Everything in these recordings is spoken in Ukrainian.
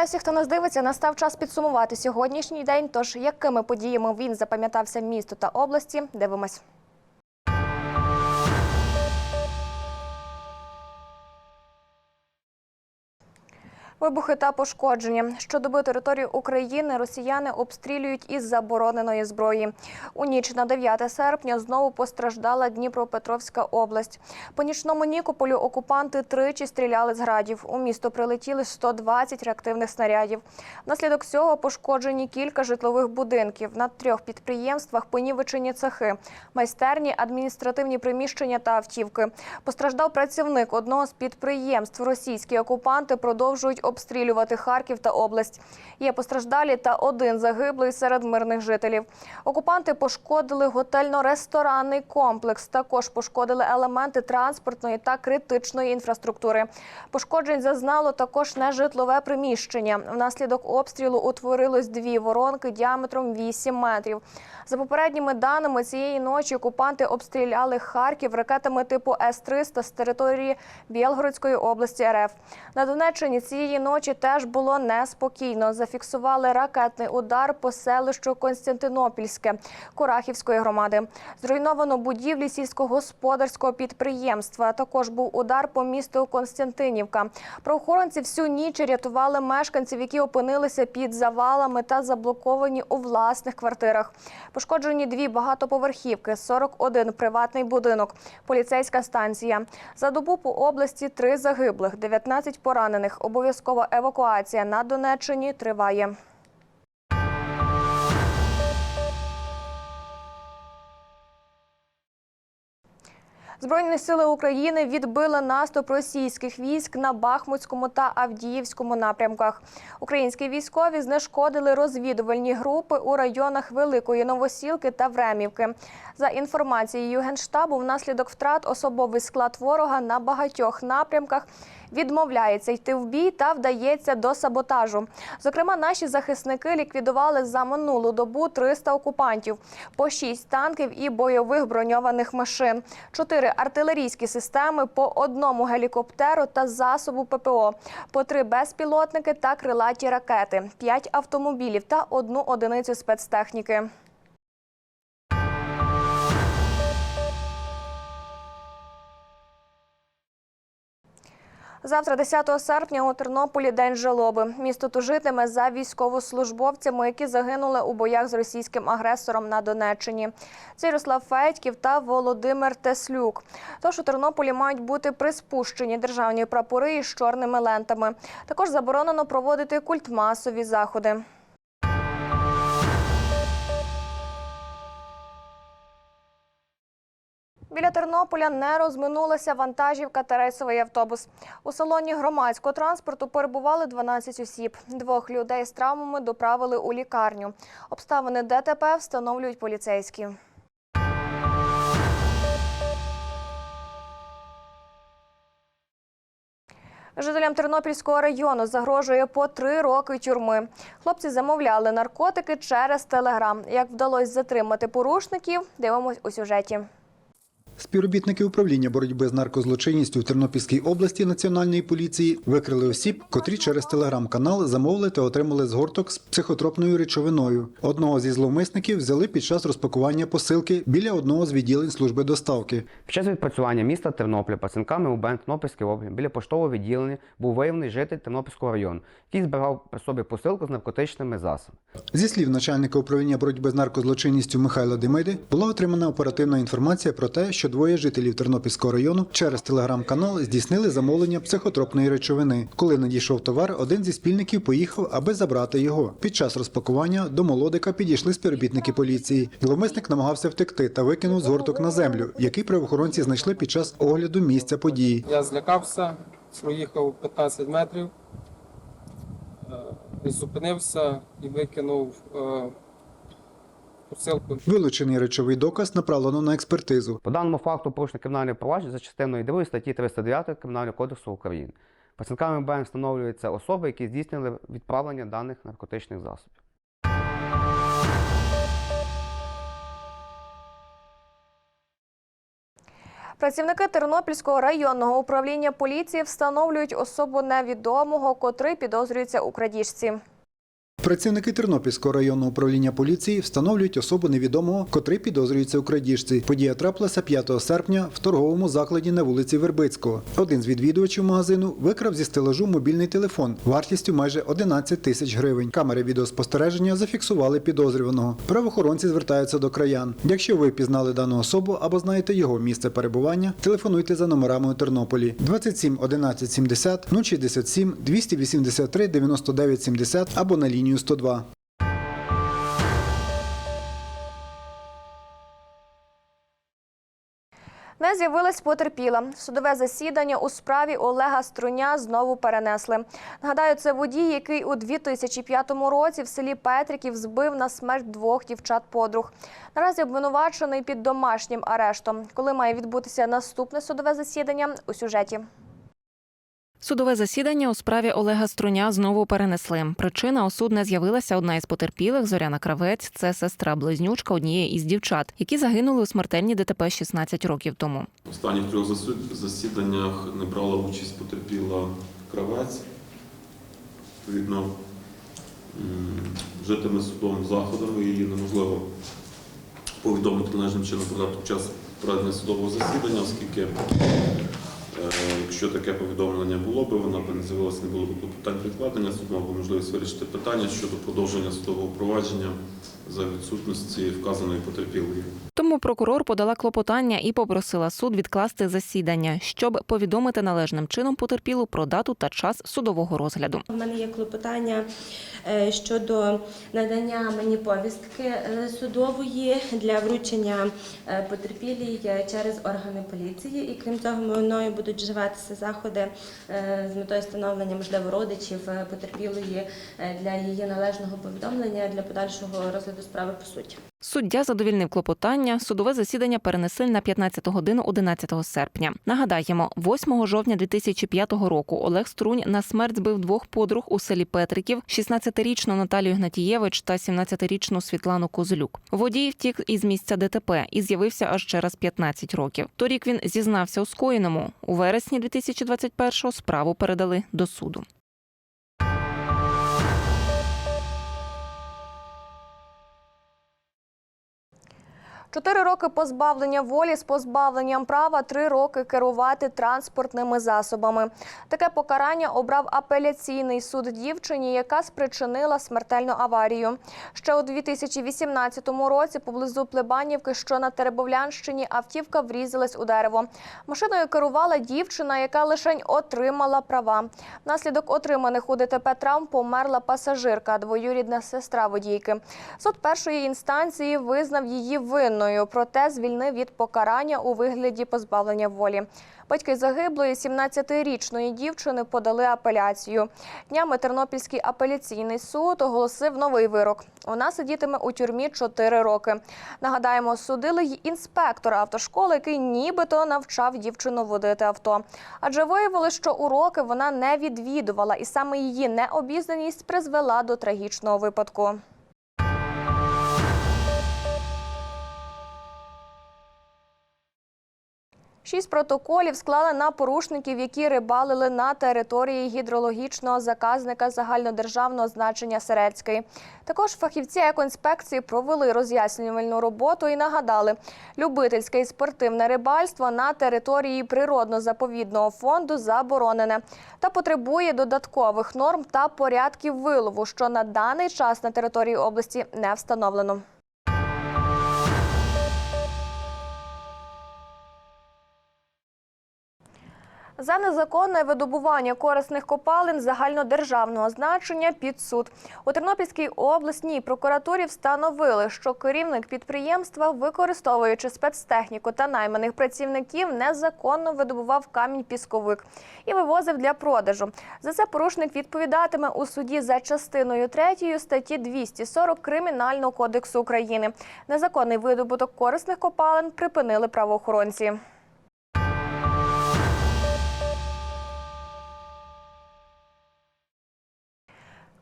Вітаю всіх, хто нас дивиться. Настав час підсумувати сьогоднішній день. Тож якими подіями він запам'ятався місту та області? Дивимось. Вибухи та пошкодження. Щодоби території України росіяни обстрілюють із забороненої зброї. У ніч на 9 серпня знову постраждала Дніпропетровська область. По нічному Нікополю окупанти тричі стріляли з градів. У місто прилетіли 120 реактивних снарядів. Внаслідок цього пошкоджені кілька житлових будинків. На трьох підприємствах понівечені цехи, майстерні, адміністративні приміщення та автівки. Постраждав працівник одного з підприємств. Російські окупанти продовжують обстрілювати Харків та область. Є постраждалі та один загиблий серед мирних жителів. Окупанти пошкодили готельно-ресторанний комплекс. Також пошкодили елементи транспортної та критичної інфраструктури. Пошкоджень зазнало також нежитлове приміщення. Внаслідок обстрілу утворилось дві воронки діаметром 8 метрів. За попередніми даними цієї ночі окупанти обстріляли Харків ракетами типу С-300 з території Білгородської області РФ. На Донеччині цієї ночі теж було неспокійно. Зафіксували ракетний удар по селищу Константинопільське Курахівської громади. Зруйновано будівлі сільськогосподарського підприємства. Також був удар по місту Константинівка. Правоохоронці всю ніч рятували мешканців, які опинилися під завалами та заблоковані у власних квартирах. Пошкоджені дві багатоповерхівки, 41 приватний будинок, поліцейська станція. За добу по області три загиблих, 19 поранених. Обов'язкова евакуація на Донеччині триває. Збройні сили України відбили наступ російських військ на Бахмутському та Авдіївському напрямках. Українські військові знешкодили розвідувальні групи у районах Великої Новосілки та Времівки. За інформацією Генштабу, внаслідок втрат особовий склад ворога на багатьох напрямках відмовляється йти в бій та вдається до саботажу. Зокрема, наші захисники ліквідували за минулу добу 300 окупантів, по 6 танків і бойових броньованих машин, 4 артилерійські системи, по одному гелікоптеру та засобу ППО, по три безпілотники та крилаті ракети, п'ять автомобілів та одну одиницю спецтехніки. Завтра, 10 серпня, у Тернополі день жалоби. Місто тужитиме за військовослужбовцями, які загинули у боях з російським агресором на Донеччині. Це Ярослав Федьків та Володимир Теслюк. Тож у Тернополі мають бути приспущені державні прапори із чорними лентами. Також заборонено проводити культмасові заходи. Біля Тернополя не розминулася вантажівка та рейсовий автобус. У салоні громадського транспорту перебували 12 осіб. Двох людей з травмами доправили у лікарню. Обставини ДТП встановлюють поліцейські. Жителям Тернопільського району загрожує по три роки тюрми. Хлопці замовляли наркотики через телеграм. Як вдалося затримати порушників, дивимось у сюжеті. Співробітники управління боротьби з наркозлочинністю в Тернопільській області Національної поліції викрили осіб, котрі через телеграм-канал замовили та отримали згорток з психотропною речовиною. Одного зі зловмисників взяли під час розпакування посилки біля одного з відділень служби доставки. Під час відпрацювання міста Тернополя працівниками УБН Тернопільської області біля поштового відділення був виявлений житель Тернопільського району, який збирав при собі посилку з наркотичними засобами. Зі слів начальника управління боротьби з наркозлочинністю Михайла Демиди, була отримана оперативна інформація про те, що двоє жителів Тернопільського району через телеграм-канал здійснили замовлення психотропної речовини. Коли надійшов товар, один зі спільників поїхав, аби забрати його. Під час розпакування до молодика підійшли співробітники поліції. Зловмисник намагався втекти та викинув згорток на землю, який правоохоронці знайшли під час огляду місця події. Я злякався, проїхав 15 метрів, е, зупинився і викинув е, посилку. Вилучений речовий доказ направлено на експертизу. По даному факту порушено кримінальне провадження за частиною 2 статті 309 Кримінального кодексу України. Працівниками УБН встановлюються особи, які здійснили відправлення даних наркотичних засобів. Працівники Тернопільського районного управління поліції встановлюють особу невідомого, котрий підозрюється у крадіжці. Працівники Тернопільського районного управління поліції встановлюють особу невідомого, котрий підозрюється у крадіжці. Подія трапилася 5 серпня в торговому закладі на вулиці Вербицького. Один з відвідувачів магазину викрав зі стелажу мобільний телефон вартістю майже 11 тисяч гривень. Камери відеоспостереження зафіксували підозрюваного. Правоохоронці звертаються до краян. Якщо ви впізнали дану особу або знаєте його місце перебування, телефонуйте за номерами у Тернополі 27 11 70 067 283 99 70 або на лінію 102. Не з'явилась потерпіла. Судове засідання у справі Олега Струня знову перенесли. Нагадаю, це водій, який у 2005 році в селі Петриків збив на смерть двох дівчат-подруг. Наразі обвинувачений під домашнім арештом. Коли має відбутися наступне судове засідання у сюжеті. Судове засідання у справі Олега Струня знову перенесли. Причина осуд не з'явилася одна із потерпілих Зоряна Кравець. Це сестра близнючка однієї із дівчат, які загинули у смертельній ДТП 16 років тому. В останніх трьох засіданнях не брала участь потерпіла кравець. Відповідно, м, вжитими судом заходами її неможливо повідомити належним чином час проведення судового засідання, оскільки якщо таке повідомлення було би, вона б не з'явилася, не було б питань відкладення, суд мав би можливість вирішити питання щодо продовження судового провадження за відсутності вказаної потерпілої. Тому прокурор подала клопотання і попросила суд відкласти засідання, щоб повідомити належним чином потерпілу про дату та час судового розгляду. У мене є клопотання е, щодо надання мені повістки е, судової для вручення е, потерпілій через органи поліції. І крім цього, мною будуть вживатися заходи з метою встановлення можливо родичів потерпілої для її належного повідомлення для подальшого розгляду справи по суті. Суддя задовільнив клопотання. Судове засідання перенесли на 15 годину 11 серпня. Нагадаємо, 8 жовтня 2005 року Олег Струнь на смерть збив двох подруг у селі Петриків: 16-річну Наталію Гнатієвич та 17-річну Світлану Козелюк. Водій втік із місця ДТП і з'явився аж через 15 років. Торік він зізнався у скоєному. У вересні 2021-го справу передали до суду. Чотири роки позбавлення волі з позбавленням права, три роки керувати транспортними засобами. Таке покарання обрав апеляційний суд дівчині, яка спричинила смертельну аварію. Ще у 2018 році поблизу Плебанівки, що на Теребовлянщині, автівка врізалась у дерево. Машиною керувала дівчина, яка лишень отримала права. Внаслідок отриманих у ДТП травм померла пасажирка, двоюрідна сестра водійки. Суд першої інстанції визнав її винною, проте звільнив від покарання у вигляді позбавлення волі. Батьки загиблої 17-річної дівчини подали апеляцію. Днями Тернопільський апеляційний суд оголосив новий вирок. Вона сидітиме у тюрмі 4 роки. Нагадаємо, судили й інспектора автошколи, який нібито навчав дівчину водити авто. Адже виявили, що уроки вона не відвідувала, і саме її необізнаність призвела до трагічного випадку. Шість протоколів склали на порушників, які рибалили на території гідрологічного заказника загальнодержавного значення Серецький. Також фахівці екоінспекції провели роз'яснювальну роботу і нагадали, любительське і спортивне рибальство на території природно-заповідного фонду заборонене та потребує додаткових норм та порядків вилову, що на даний час на території області не встановлено. За незаконне видобування корисних копалин загальнодержавного значення під суд у Тернопільській обласній прокуратурі встановили, що керівник підприємства, використовуючи спецтехніку та найманих працівників, незаконно видобував камінь пісковик і вивозив для продажу. За це порушник відповідатиме у суді за частиною 3 статті 240 Кримінального кодексу України. Незаконний видобуток корисних копалин припинили правоохоронці.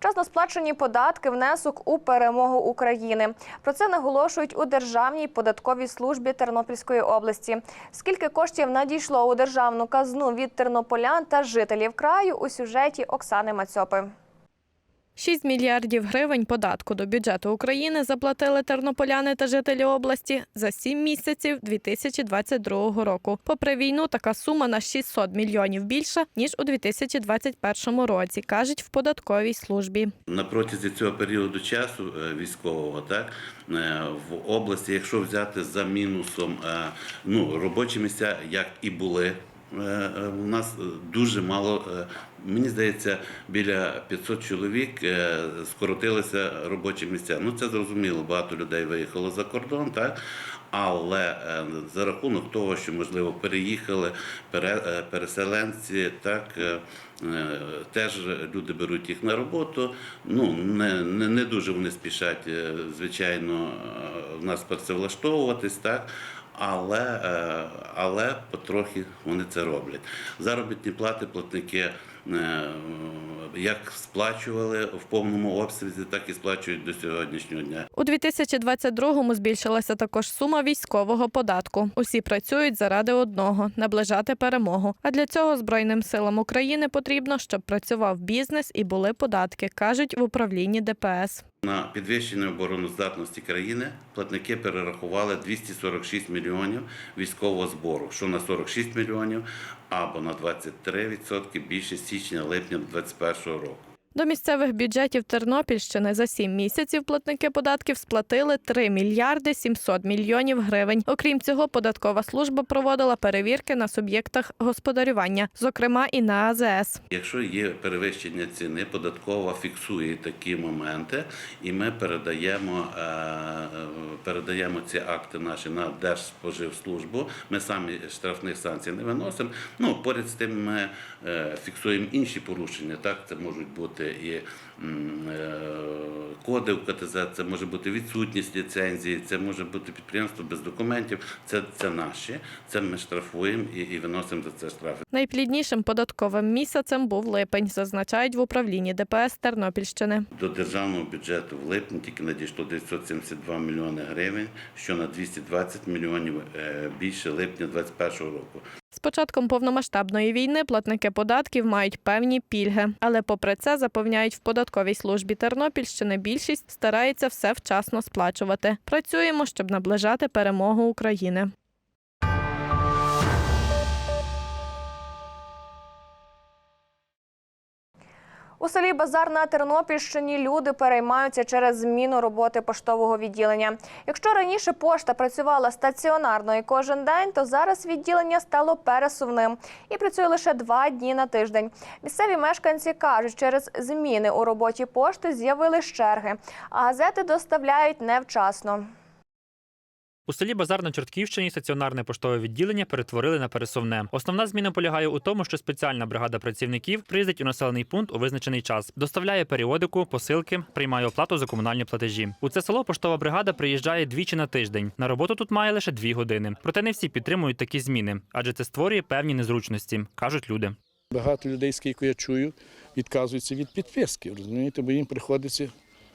Вчасно сплачені податки внесок у перемогу України. Про це наголошують у Державній податковій службі Тернопільської області. Скільки коштів надійшло у державну казну від тернополян та жителів краю у сюжеті Оксани Мацьопи. 6 мільярдів гривень податку до бюджету України заплатили тернополяни та жителі області за 7 місяців 2022 року. Попри війну, така сума на 600 мільйонів більша ніж у 2021 році, кажуть в податковій службі. На протязі цього періоду часу е, військового, так е, в області, якщо взяти за мінусом е, ну, робочі місця, як і були. У нас дуже мало, мені здається, біля 500 чоловік е, скоротилися робочі місця. Ну це зрозуміло, багато людей виїхало за кордон, так але е, за рахунок того, що можливо переїхали пере- е, переселенці, так теж люди беруть їх на роботу. Ну не, не, не дуже вони спішать, звичайно, в нас працевлаштовуватись, так. Але, але потрохи вони це роблять. Заробітні плати платники як сплачували в повному обсязі, так і сплачують до сьогоднішнього дня. У 2022-му збільшилася також сума військового податку. Усі працюють заради одного наближати перемогу. А для цього Збройним силам України потрібно, щоб працював бізнес і були податки, кажуть в управлінні ДПС. На підвищення обороноздатності країни платники перерахували 246 мільйонів військового збору, що на 46 мільйонів або на 23% більше січня-липня 2021 року. До місцевих бюджетів Тернопільщини за сім місяців платники податків сплатили 3 мільярди 700 мільйонів гривень. Окрім цього, податкова служба проводила перевірки на суб'єктах господарювання, зокрема і на АЗС. Якщо є перевищення ціни, податкова фіксує такі моменти, і ми передаємо, е, передаємо ці акти наші на Держспоживслужбу. Ми самі штрафних санкцій не виносимо. Ну поряд з тим ми фіксуємо інші порушення. Так, це можуть бути і е, коди в КТЗ, це може бути відсутність ліцензії, це може бути підприємство без документів. Це, це наші. Це ми штрафуємо і, і виносимо за це штрафи. Найпліднішим податковим місяцем був липень, зазначають в управлінні ДПС Тернопільщини. До державного бюджету в липні тільки надійшло 972 мільйони гривень, що на 220 мільйонів е, більше липня 2021 року. З початком повномасштабної війни платники податків мають певні пільги, але попри це запевняють в податковій службі Тернопільщини. Більшість старається все вчасно сплачувати. Працюємо, щоб наближати перемогу України. У селі Базар на Тернопільщині люди переймаються через зміну роботи поштового відділення. Якщо раніше пошта працювала стаціонарно і кожен день, то зараз відділення стало пересувним і працює лише два дні на тиждень. Місцеві мешканці кажуть, через зміни у роботі пошти з'явились черги, а газети доставляють невчасно. У селі Базар на Чортківщині стаціонарне поштове відділення перетворили на пересувне. Основна зміна полягає у тому, що спеціальна бригада працівників приїздить у населений пункт у визначений час, доставляє періодику, посилки, приймає оплату за комунальні платежі. У це село поштова бригада приїжджає двічі на тиждень. На роботу тут має лише дві години. Проте не всі підтримують такі зміни, адже це створює певні незручності, кажуть люди. Багато людей, скільки я чую, відказуються від підписки, розумієте, бо їм приходиться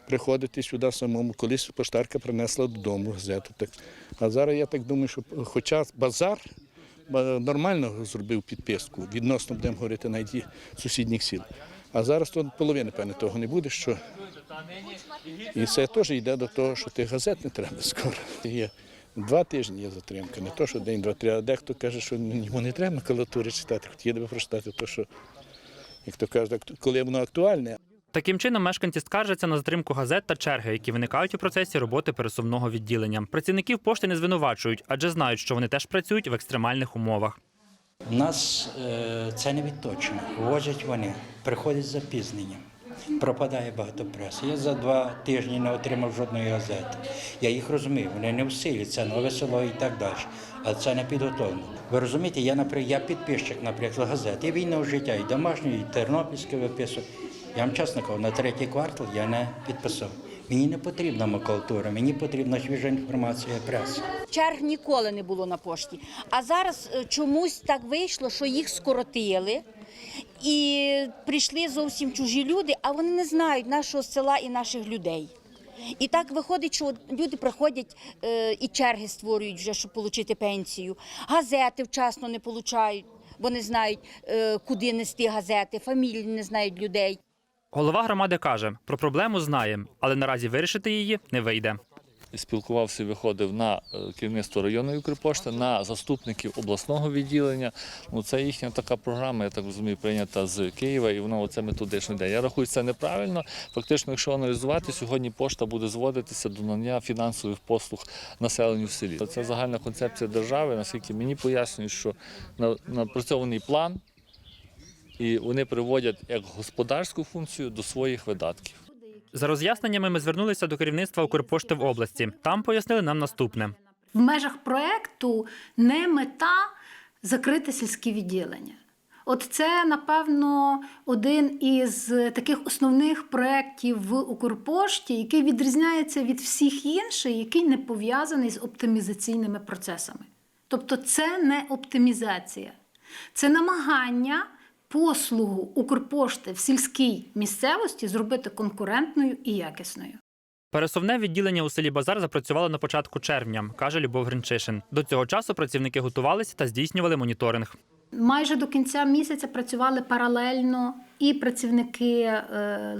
приходити сюди самому. Колись поштарка принесла додому газету. Так. А зараз я так думаю, що хоча базар нормально зробив підписку, відносно будемо говорити навіть сусідніх сіл. А зараз то половини, певне, того не буде, що і це теж йде до того, що тих газет не треба скоро. Є два тижні є затримка, не то, що день, два, три, а дехто каже, що йому не треба макулатури читати, хотіли би прочитати, то що, як то кажуть, коли воно актуальне. Таким чином, мешканці скаржаться на затримку газет та черги, які виникають у процесі роботи пересувного відділення. Працівників пошти не звинувачують, адже знають, що вони теж працюють в екстремальних умовах. У нас е, це не відточено. Возять вони, приходять з запізненням. Пропадає багато преси. Я за два тижні не отримав жодної газети. Я їх розумію, вони не в силі, це нове село і так далі. Але це не підготовлено. Ви розумієте, я, наприклад, я підписчик, наприклад, газет. І війного життя, і домашньої, і тернопільське виписую. Я вам чесно кажу, на третій квартал я не підписав. Мені не потрібна макулатура, мені потрібна свіжа інформація преси. Черг ніколи не було на пошті. А зараз е, чомусь так вийшло, що їх скоротили. і прийшли зовсім чужі люди, а вони не знають нашого села і наших людей. І так виходить, що люди приходять е, і черги створюють вже, щоб отримати пенсію. Газети вчасно не отримують, бо не знають, е, куди нести газети, фамілії не знають людей. Голова громади каже, про проблему знаємо, але наразі вирішити її не вийде. спілкувався, виходив на е, керівництво районної Укрпошти, на заступників обласного відділення. Ну це їхня така програма, я так розумію, прийнята з Києва, і вона оце методично йде. Я рахую, це неправильно. Фактично, якщо аналізувати, сьогодні пошта буде зводитися до надання фінансових послуг населенню в селі. Це загальна концепція держави, наскільки мені пояснюють, що на- напрацьований план. І вони приводять як господарську функцію до своїх видатків. За роз'ясненнями ми звернулися до керівництва Укрпошти в області. Там пояснили нам наступне. В межах проекту не мета закрити сільські відділення. От це, напевно, один із таких основних проєктів в Укрпошті, який відрізняється від всіх інших, який не пов'язаний з оптимізаційними процесами. Тобто це не оптимізація, це намагання послугу Укрпошти в сільській місцевості зробити конкурентною і якісною. Пересувне відділення у селі Базар запрацювало на початку червня, каже Любов Гринчишин. До цього часу працівники готувалися та здійснювали моніторинг. Майже до кінця місяця працювали паралельно і працівники е,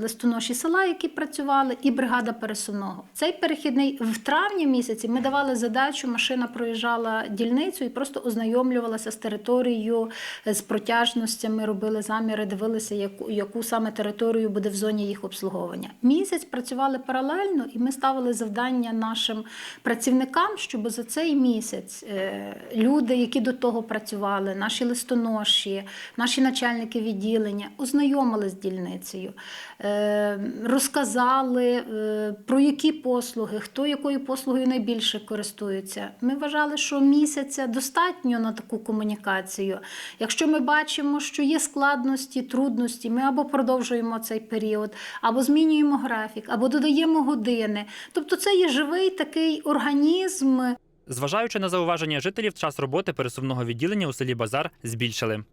листоноші села, які працювали, і бригада пересувного. Цей перехідний в травні місяці ми давали задачу, машина проїжджала дільницю і просто ознайомлювалася з територією, з протяжностями, робили заміри, дивилися, яку, яку саме територію буде в зоні їх обслуговування. Місяць працювали паралельно, і ми ставили завдання нашим працівникам, щоб за цей місяць е, люди, які до того працювали, наші листоноші, наші начальники відділення, ознайомилися з дільницею, е, розказали е, про які послуги, хто якою послугою найбільше користується. Ми вважали, що місяця достатньо на таку комунікацію. Якщо ми бачимо, що є складності, трудності, ми або продовжуємо цей період, або змінюємо графік, або додаємо години. Тобто це є живий такий організм. Зважаючи на зауваження жителів, час роботи пересувного відділення у селі Базар збільшили.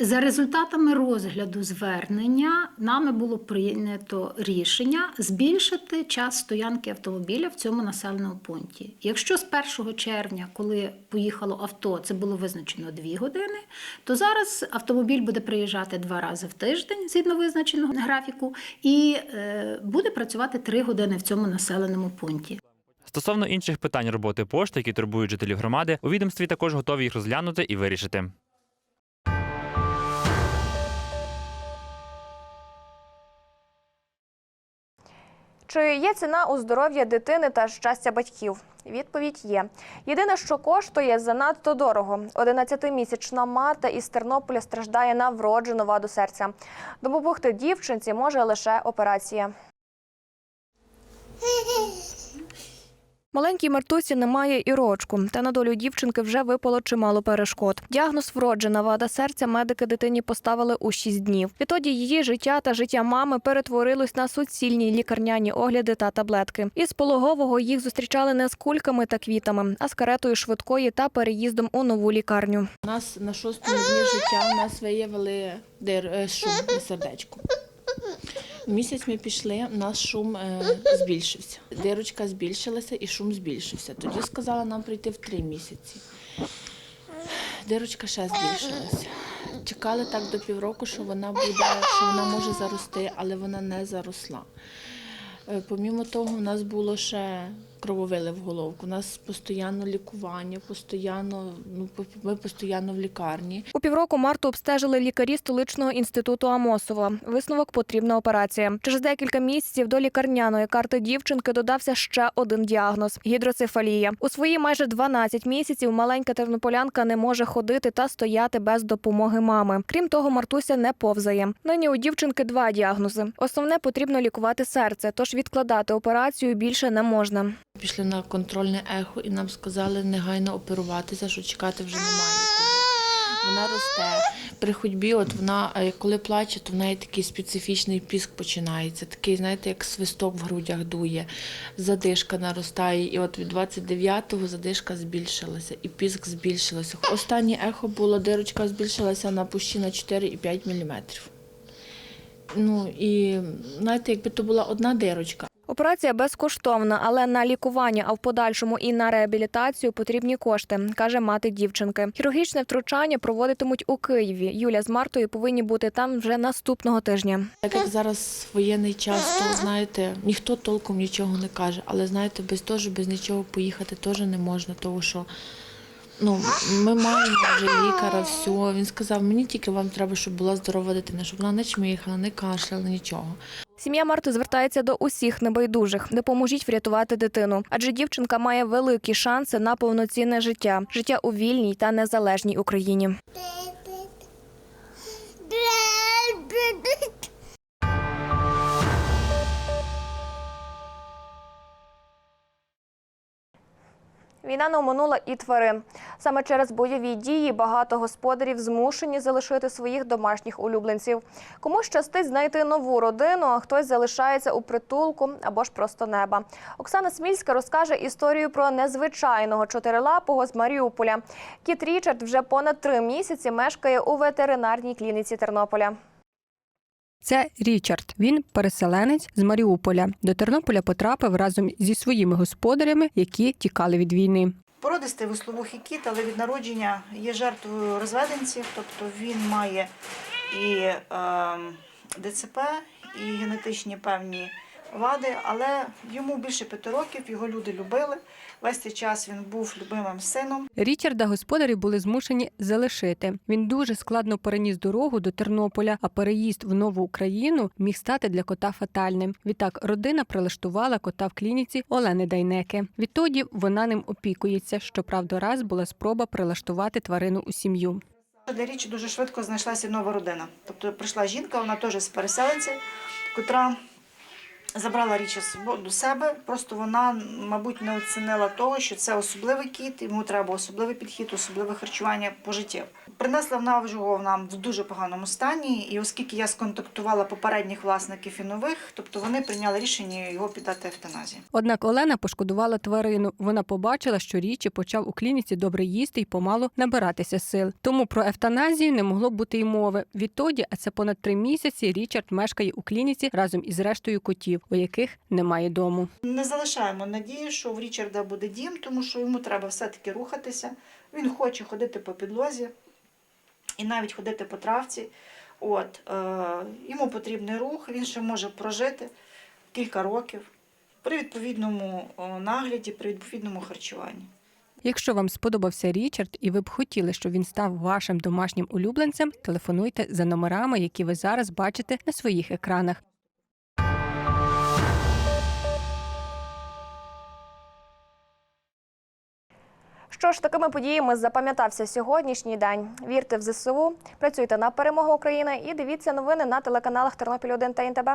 За результатами розгляду звернення нами було прийнято рішення збільшити час стоянки автомобіля в цьому населеному пункті. Якщо з 1 червня, коли поїхало авто, це було визначено 2 години, то зараз автомобіль буде приїжджати два рази в тиждень згідно визначеного графіку, і е, буде працювати 3 години в цьому населеному пункті. Стосовно інших питань роботи пошти, які турбують жителів громади, у відомстві також готові їх розглянути і вирішити. Чи є ціна у здоров'я дитини та щастя батьків? Відповідь є. Єдине, що коштує занадто дорого. 11-місячна мати із Тернополя страждає на вроджену ваду серця. Допомогти дівчинці може лише операція. Маленькій Мартусі немає і рочку, та на долю дівчинки вже випало чимало перешкод. Діагноз вроджена вада серця медики дитині поставили у 6 днів. Відтоді її життя та життя мами перетворилось на суцільні лікарняні огляди та таблетки. Із пологового їх зустрічали не з кульками та квітами, а з каретою швидкої та переїздом у нову лікарню. У нас на шостому дні життя у нас виявили дир, е, шум на сердечку. Місяць ми пішли, у нас шум е, збільшився. Дирочка збільшилася і шум збільшився. Тоді сказала нам прийти в три місяці. Дирочка ще збільшилася. Чекали так до півроку, що вона буде, що вона може зарости, але вона не заросла. Е, Помімо того, у нас було ще крововили в головку. У нас постійно лікування, постійно, ну, ми постійно в лікарні. У півроку Марту обстежили лікарі столичного інституту Амосова. Висновок потрібна операція. Через декілька місяців до лікарняної карти дівчинки додався ще один діагноз гідроцефалія. У свої майже 12 місяців маленька тернополянка не може ходити та стояти без допомоги мами. Крім того, Мартуся не повзає. Нині у дівчинки два діагнози. Основне потрібно лікувати серце, тож відкладати операцію більше не можна. Пішли на контрольне ехо і нам сказали негайно оперуватися, що чекати вже немає. Вона росте. при ходьбі, от вона, е, коли плаче, то в неї такий специфічний піск починається. Такий, знаєте, як свисток в грудях дує, задишка наростає. І от від 29-го задишка збільшилася, і піск збільшилася. Останнє ехо було, дирочка збільшилася на пущі на 4,5 мм. Ну і знаєте, якби то була одна дирочка. Операція безкоштовна, але на лікування, а в подальшому і на реабілітацію потрібні кошти, каже мати дівчинки. Хірургічне втручання проводитимуть у Києві. Юля з Мартою повинні бути там вже наступного тижня. Так як зараз воєнний час, то знаєте, ніхто толком нічого не каже. Але знаєте, без того, без нічого поїхати теж не можна, тому що ну, ми маємо вже лікаря, все. Він сказав, мені тільки вам треба, щоб була здорова дитина, щоб вона не чмихала, не кашляла, нічого. Сім'я Марти звертається до усіх небайдужих. Допоможіть врятувати дитину, адже дівчинка має великі шанси на повноцінне життя, життя у вільній та незалежній Україні. Війна не оминула і тварин. Саме через бойові дії багато господарів змушені залишити своїх домашніх улюбленців. Комусь щастить знайти нову родину, а хтось залишається у притулку або ж просто неба. Оксана Смільська розкаже історію про незвичайного чотирилапого з Маріуполя. Кіт Річард вже понад три місяці мешкає у ветеринарній клініці Тернополя. Це Річард. Він переселенець з Маріуполя. До Тернополя потрапив разом зі своїми господарями, які тікали від війни. Породистий висловухий кіт, але від народження є жертвою розведенців, тобто він має і е, ДЦП, і генетичні певні вади, але йому більше п'яти років, його люди любили. Весь цей час він був любимим сином. Річарда господарі були змушені залишити. Він дуже складно переніс дорогу до Тернополя, а переїзд в нову Україну міг стати для кота фатальним. Відтак родина прилаштувала кота в клініці Олени Дайнеки. Відтоді вона ним опікується. Щоправда, раз була спроба прилаштувати тварину у сім'ю. Для річі дуже швидко знайшлася нова родина. Тобто прийшла жінка, вона теж з переселенців, котра забрала річі до себе. Просто вона, мабуть, не оцінила того, що це особливий кіт, йому треба особливий підхід, особливе харчування по життю. Принесла вона його нам в дуже поганому стані, і оскільки я сконтактувала попередніх власників і нових, тобто вони прийняли рішення його піддати евтаназії. Однак Олена пошкодувала тварину. Вона побачила, що річі почав у клініці добре їсти й помалу набиратися сил. Тому про евтаназію не могло бути й мови. Відтоді, а це понад три місяці, Річард мешкає у клініці разом із рештою котів, у яких немає дому. Не залишаємо надії, що в Річарда буде дім, тому що йому треба все-таки рухатися. Він хоче ходити по підлозі і навіть ходити по травці. От, е, йому потрібний рух, він ще може прожити кілька років при відповідному нагляді, при відповідному харчуванні. Якщо вам сподобався Річард і ви б хотіли, щоб він став вашим домашнім улюбленцем, телефонуйте за номерами, які ви зараз бачите на своїх екранах. Що ж, такими подіями запам'ятався сьогоднішній день. Вірте в ЗСУ, працюйте на перемогу України і дивіться новини на телеканалах Тернопіль 1 та ІНТБ.